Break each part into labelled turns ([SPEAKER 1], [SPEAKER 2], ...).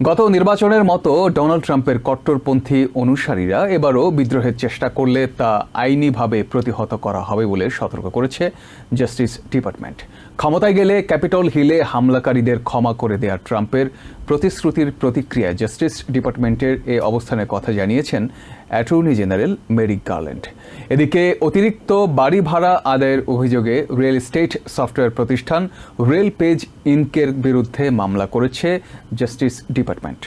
[SPEAKER 1] গত নির্বাচনের মতো ডোনাল্ড ট্রাম্পের কট্টরপন্থী অনুসারীরা এবারও বিদ্রোহের চেষ্টা করলে তা আইনিভাবে প্রতিহত করা হবে বলে সতর্ক করেছে জাস্টিস ডিপার্টমেন্ট। ক্ষমতায় গেলে ক্যাপিটল হিলে হামলাকারীদের ক্ষমা করে দেয়া ট্রাম্পের প্রতিশ্রুতির প্রতিক্রিয়া জাস্টিস ডিপার্টমেন্টের এ অবস্থানের কথা জানিয়েছেন অ্যাটর্নি জেনারেল মেরিক গার্ল্যান্ড। এদিকে অতিরিক্ত বাড়ি ভাড়া আদায়ের অভিযোগে রিয়েল এস্টেট সফটওয়্যার প্রতিষ্ঠান রেল পেজ ইনকের বিরুদ্ধে মামলা করেছে জাস্টিস ডিপার্টমেন্ট।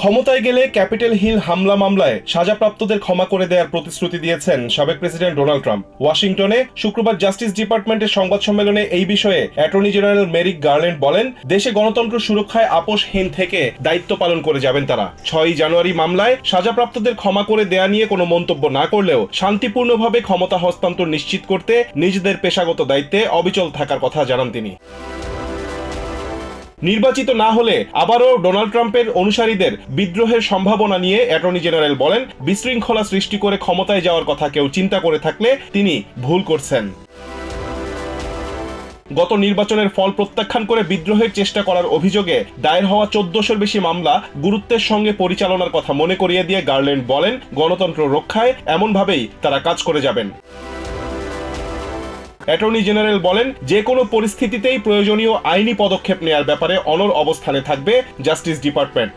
[SPEAKER 2] ক্ষমতায় গেলে ক্যাপিটাল হিল হামলা মামলায় সাজাপ্রাপ্তদের ক্ষমা করে দেওয়ার প্রতিশ্রুতি দিয়েছেন সাবেক প্রেসিডেন্ট ডোনাল্ড ট্রাম্প। ওয়াশিংটনে শুক্রবার জাস্টিস ডিপার্টমেন্টের সংবাদ সম্মেলনে এই বিষয়ে অ্যাটর্নি জেনারেল মেরিক গার্ল্যান্ড বলেন, দেশে গণতন্ত্র সুরক্ষায় আপোষহীন থেকে দায়িত্ব পালন করে যাবেন তারা। ছয়ই জানুয়ারি মামলায় সাজাপ্রাপ্তদের ক্ষমা করে দেয়া নিয়ে কোনো মন্তব্য না করলেও শান্তিপূর্ণভাবে ক্ষমতা হস্তান্তর নিশ্চিত করতে নিজেদের পেশাগত দায়িত্বে অবিচল থাকার কথা জানান তিনি। নির্বাচিত না হলে আবারও ডোনাল্ড ট্রাম্পের অনুসারীদের বিদ্রোহের সম্ভাবনা নিয়ে অ্যাটর্নি জেনারেল বলেন, বিশৃঙ্খলা সৃষ্টি করে ক্ষমতায় যাওয়ার কথা কেউ চিন্তা করে থাকলে তিনি ভুল করছেন। গত নির্বাচনের ফল প্রত্যাখ্যান করে বিদ্রোহের চেষ্টা করার অভিযোগে দায়ের হওয়া চোদ্দশোর বেশি মামলা গুরুত্বের সঙ্গে পরিচালনার কথা মনে করিয়ে দিয়ে গার্ল্যান্ড বলেন, গণতন্ত্র রক্ষায় এমনভাবেই তারা কাজ করে যাবেন। অ্যাটর্নি জেনারেল বলেন, যে কোনো পরিস্থিতিতেই প্রয়োজনীয় আইনি পদক্ষেপ নেয়ার ব্যাপারে অনর অবস্থানে থাকবে জাস্টিস ডিপার্টমেন্ট।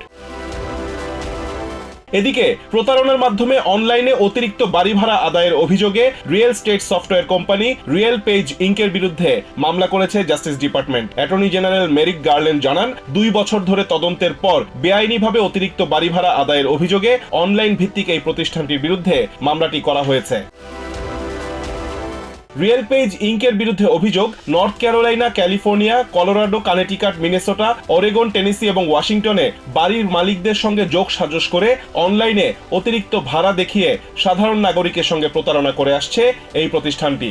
[SPEAKER 2] এদিকে, প্রতারণার মাধ্যমে অনলাইনে অতিরিক্ত বাড়ি ভাড়া আদায়ের অভিযোগে real estate software company RealPage ইঙ্কের বিরুদ্ধে মামলা করেছে justice department. Attorney general Merrick Garland জানান, দুই বছর ধরে তদন্তের পর বেআইনিভাবে অতিরিক্ত বাড়ি ভাড়া আদায়ের অভিযোগে অনলাইন ভিত্তিক এই প্রতিষ্ঠানটির বিরুদ্ধে মামলাটি করা হয়েছে। রিয়েল পেজ ইঙ্কের বিরুদ্ধে অভিযোগ, North Carolina, California, Colorado, Connecticut, Minnesota Oregon Tennessee এবং ওয়াশিংটনে বাড়ির মালিকদের সঙ্গে যোগ সাজস করে অনলাইনে অতিরিক্ত ভাড়া দেখিয়ে সাধারণ নাগরিকের সঙ্গে প্রতারণা করে আসছে এই প্রতিষ্ঠানটি।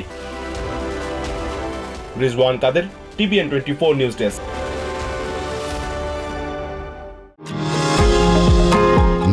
[SPEAKER 2] Rizwan Kader, TVN twenty four news desk.